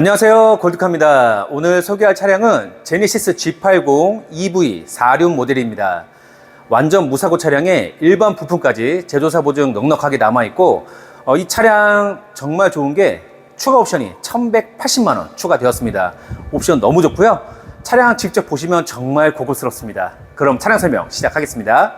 안녕하세요. 골드카입니다. 오늘 소개할 차량은 제네시스 G80 EV 4륜 모델입니다. 완전 무사고 차량에 일반 부품까지 제조사 보증 넉넉하게 남아있고 어, 이 차량 정말 좋은 게 추가 옵션이 1180만원 추가되었습니다. 옵션 너무 좋고요. 차량 직접 보시면 정말 고급스럽습니다. 그럼 차량 설명 시작하겠습니다.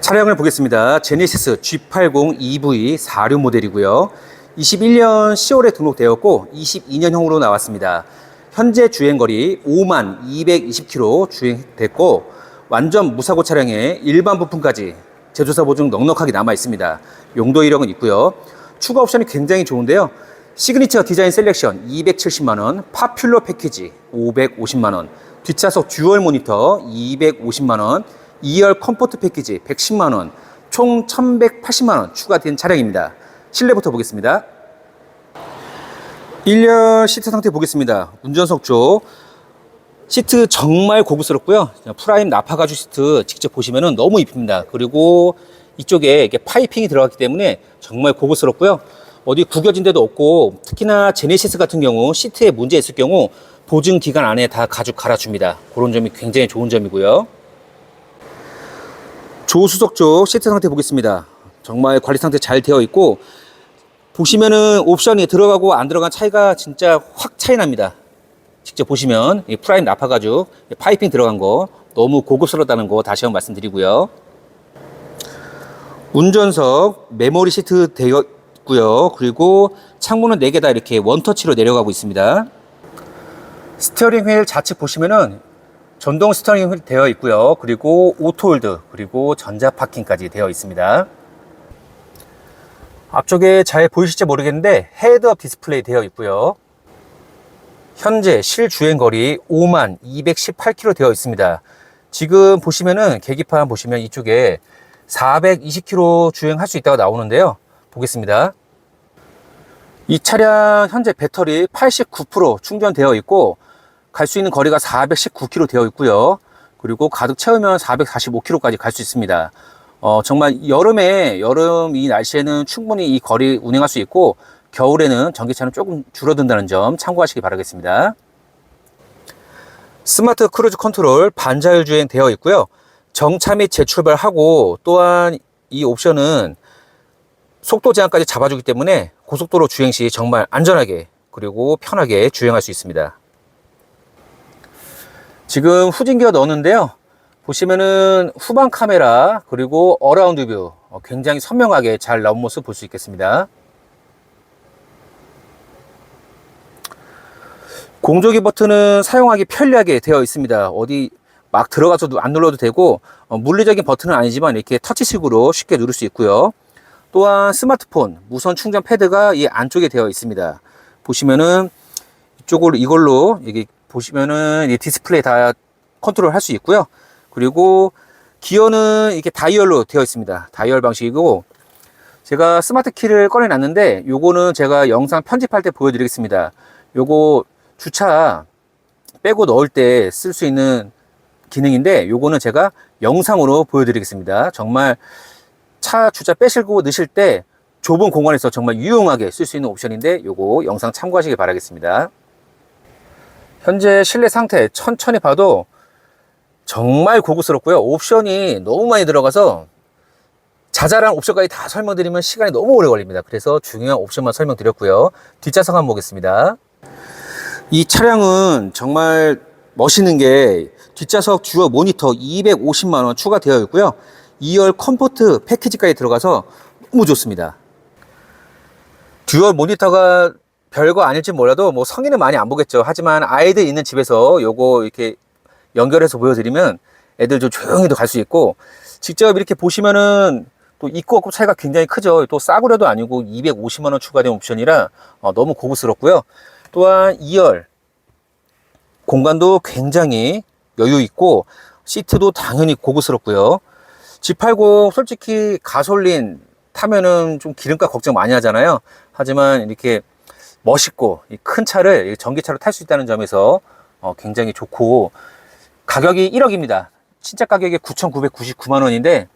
차량을 보겠습니다. 제네시스 G80 EV 4륜 모델이고요 21년 10월에 등록되었고 22년형으로 나왔습니다. 현재 주행거리 5만 220km 주행됐고 완전 무사고 차량에 일반 부품까지 제조사 보증 넉넉하게 남아 있습니다. 용도 이력은 있고요. 추가 옵션이 굉장히 좋은데요. 시그니처 디자인 셀렉션 270만원, 파퓰러 패키지 550만원, 뒷좌석 듀얼 모니터 250만원, 2열 컴포트 패키지 110만원, 총 1180만원 추가된 차량입니다. 실내부터 보겠습니다. 1열 시트 상태 보겠습니다. 운전석 쪽 시트 정말 고급스럽고요. 프라임 나파 가죽 시트 직접 보시면 너무 이쁩니다. 그리고 이쪽에 이게 파이핑이 들어갔기 때문에 정말 고급스럽고요. 어디 구겨진 데도 없고 특히나 제네시스 같은 경우 시트에 문제 있을 경우 보증 기간 안에 다 가죽 갈아줍니다. 그런 점이 굉장히 좋은 점이고요. 조수석 쪽 시트 상태 보겠습니다. 정말 관리 상태 잘 되어 있고 보시면은 옵션이 들어가고 안 들어간 차이가 진짜 확 차이 납니다. 직접 보시면 이 프라임 나파 가죽 파이핑 들어간 거 너무 고급스럽다는 거 다시 한번 말씀드리고요. 운전석 메모리 시트 되어 있고요. 그리고 창문은 4개 다 이렇게 원터치로 내려가고 있습니다. 스티어링 휠 좌측 보시면은 전동 스티어링 휠 되어 있고요. 그리고 오토홀드 그리고 전자 파킹까지 되어 있습니다. 앞쪽에 잘 보이실지 모르겠는데 헤드업 디스플레이 되어 있고요. 현재 실주행 거리 5만 218km 되어 있습니다. 지금 보시면은 계기판 보시면 이쪽에 420km 주행할 수 있다고 나오는데요. 보겠습니다. 이 차량 현재 배터리 89% 충전되어 있고 갈 수 있는 거리가 419km 되어 있고요. 그리고 가득 채우면 445km까지 갈 수 있습니다. 어, 정말 여름에, 여름 이 날씨에는 충분히 이 거리 운행할 수 있고, 겨울에는 전기차는 조금 줄어든다는 점 참고하시기 바라겠습니다. 스마트 크루즈 컨트롤 반자율 주행 되어 있고요. 정차 및 재출발하고 또한 이 옵션은 속도 제한까지 잡아주기 때문에 고속도로 주행 시 정말 안전하게 그리고 편하게 주행할 수 있습니다. 지금 후진기어 넣었는데요. 보시면은 후방 카메라 그리고 어라운드 뷰 어, 굉장히 선명하게 잘 나온 모습 볼 수 있겠습니다. 공조기 버튼은 사용하기 편리하게 되어 있습니다. 어디 막 들어가서도 안 눌러도 되고 어, 물리적인 버튼은 아니지만 이렇게 터치식으로 쉽게 누를 수 있고요. 또한 스마트폰 무선 충전 패드가 이 안쪽에 되어 있습니다. 보시면은 이쪽으로 이걸로 여기 보시면은 이 디스플레이 다 컨트롤 할 수 있고요. 그리고 기어는 이렇게 다이얼로 되어 있습니다. 다이얼 방식이고 제가 스마트 키를 꺼내 놨는데 요거는 제가 영상 편집할 때 보여드리겠습니다. 요거 주차 빼고 넣을 때 쓸 수 있는 기능인데 요거는 제가 영상으로 보여드리겠습니다. 정말 차 주차 빼시고 넣으실 때 좁은 공간에서 정말 유용하게 쓸 수 있는 옵션인데 요거 영상 참고하시기 바라겠습니다. 현재 실내 상태 천천히 봐도 정말 고급스럽고요. 옵션이 너무 많이 들어가서 자잘한 옵션까지 다 설명드리면 시간이 너무 오래 걸립니다. 그래서 중요한 옵션만 설명드렸고요. 뒷좌석 한번 보겠습니다. 이 차량은 정말 멋있는 게 뒷좌석 주어 모니터 250만원 추가되어 있고요. 2열 컴포트 패키지까지 들어가서 너무 좋습니다. 듀얼 모니터가 별거 아닐지 몰라도 뭐 성인은 많이 안 보겠죠. 하지만 아이들 있는 집에서 요거 이렇게 연결해서 보여드리면 애들 좀 조용히도 갈 수 있고 직접 이렇게 보시면은 또 있고 없고 차이가 굉장히 크죠. 또 싸구려도 아니고 250만 원 추가된 옵션이라 어, 너무 고급스럽고요. 또한 2열 공간도 굉장히 여유 있고 시트도 당연히 고급스럽고요. G80 솔직히 가솔린 타면은 좀 기름값 걱정 많이 하잖아요. 하지만 이렇게 멋있고 이큰 차를 전기차로 탈 수 있다는 점에서 어, 굉장히 좋고 가격이 1억입니다. 진짜 가격이 9,999만 원인데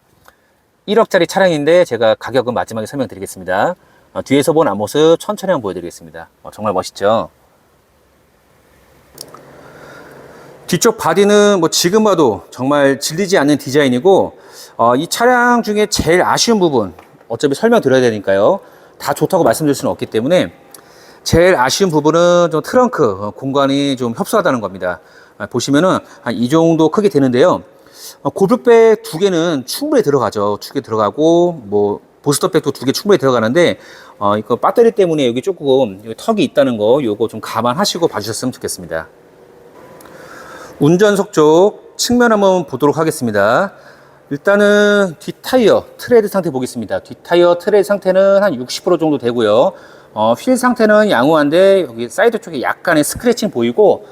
1억짜리 차량인데 제가 가격은 마지막에 설명드리겠습니다. 어, 뒤에서 본 앞모습 천천히 한번 보여드리겠습니다. 어, 정말 멋있죠? 뒤쪽 바디는 뭐 지금 봐도 정말 질리지 않는 디자인이고 어, 이 차량 중에 제일 아쉬운 부분 어차피 설명드려야 되니까요 다 좋다고 말씀드릴 수는 없기 때문에 제일 아쉬운 부분은 좀 트렁크 어, 공간이 좀 협소하다는 겁니다 아, 보시면은 한 이 정도 크게 되는데요 어, 고블백 두 개는 충분히 들어가죠 두 개 들어가고 뭐 보스터백도 두 개 충분히 들어가는데 어, 이거 배터리 때문에 여기 조금 여기 턱이 있다는 거 요거 좀 감안하시고 봐주셨으면 좋겠습니다 운전석 쪽 측면 한번 보도록 하겠습니다. 일단은 뒷타이어 트레드 상태 보겠습니다. 뒷타이어 트레드 상태는 한 60% 정도 되고요. 어, 휠 상태는 양호한데 여기 사이드 쪽에 약간의 스크래칭 보이고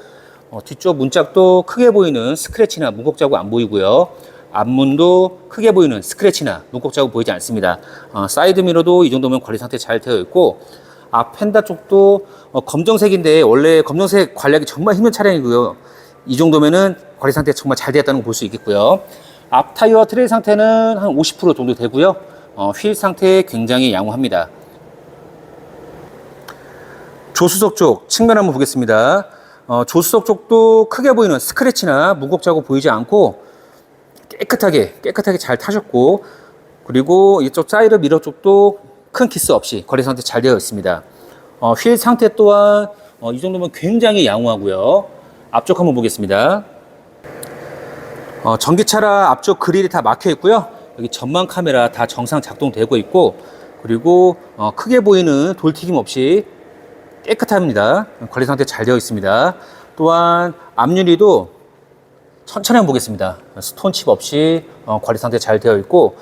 어, 뒤쪽 문짝도 크게 보이는 스크래치나 문콕 자국 안 보이고요. 앞문도 크게 보이는 스크래치나 문콕 자국 보이지 않습니다. 어, 사이드 미러도 이 정도면 관리 상태 잘 되어 있고 앞 펜다 쪽도 어, 검정색인데 원래 검정색 관리하기 정말 힘든 차량이고요. 이 정도면은 관리 상태 정말 잘 되었다는 걸 볼 수 있겠고요. 앞 타이어 트레일 상태는 한 50% 정도 되고요. 어, 휠 상태 굉장히 양호합니다. 조수석 쪽 측면 한번 보겠습니다. 어, 조수석 쪽도 크게 보이는 스크래치나 무곡 자국 보이지 않고 깨끗하게 깨끗하게 잘 타셨고 그리고 이쪽 사이드 미러 쪽도 큰 키스 없이 거리 상태 잘 되어 있습니다. 어, 휠 상태 또한 어, 이 정도면 굉장히 양호하고요. 앞쪽 한번 보겠습니다. 어, 전기차라 앞쪽 그릴이 다 막혀 있고요. 여기 전방 카메라 다 정상 작동되고 있고 그리고 어, 크게 보이는 돌 튀김 없이 깨끗합니다. 관리 상태 잘 되어 있습니다. 또한 앞유리도 천천히 한번 보겠습니다. 스톤칩 없이 어, 관리 상태 잘 되어 있고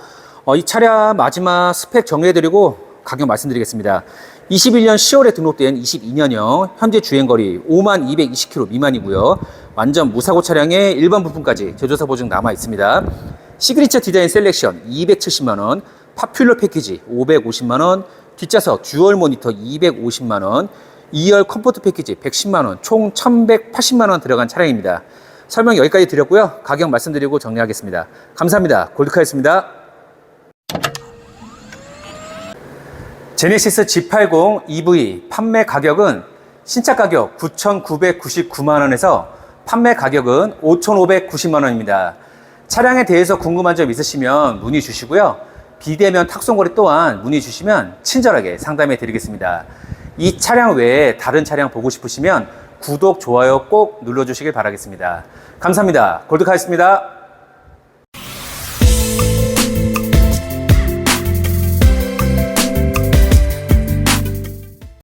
어, 이 차량 마지막 스펙 정리해드리고 가격 말씀드리겠습니다. 21년 10월에 등록된 22년형 현재 주행거리 5만 220km 미만이고요. 완전 무사고 차량의 일반 부품까지 제조사 보증 남아 있습니다. 시그니처 디자인 셀렉션 270만원, 파퓰러 패키지 550만원, 뒷좌석 듀얼 모니터 250만원, 2열 컴포트 패키지 110만원, 총 1180만원 들어간 차량입니다. 설명 여기까지 드렸고요. 가격 말씀드리고 정리하겠습니다. 감사합니다. 골드카였습니다. 제네시스 G80 EV 판매 가격은 신차 가격 9,999만 원에서 판매 가격은 5,590만 원입니다. 차량에 대해서 궁금한 점 있으시면 문의 주시고요. 비대면 탁송거래 또한 문의 주시면 친절하게 상담해 드리겠습니다. 이 차량 외에 다른 차량 보고 싶으시면 구독, 좋아요 꼭 눌러주시길 바라겠습니다. 감사합니다. 골드카였습니다.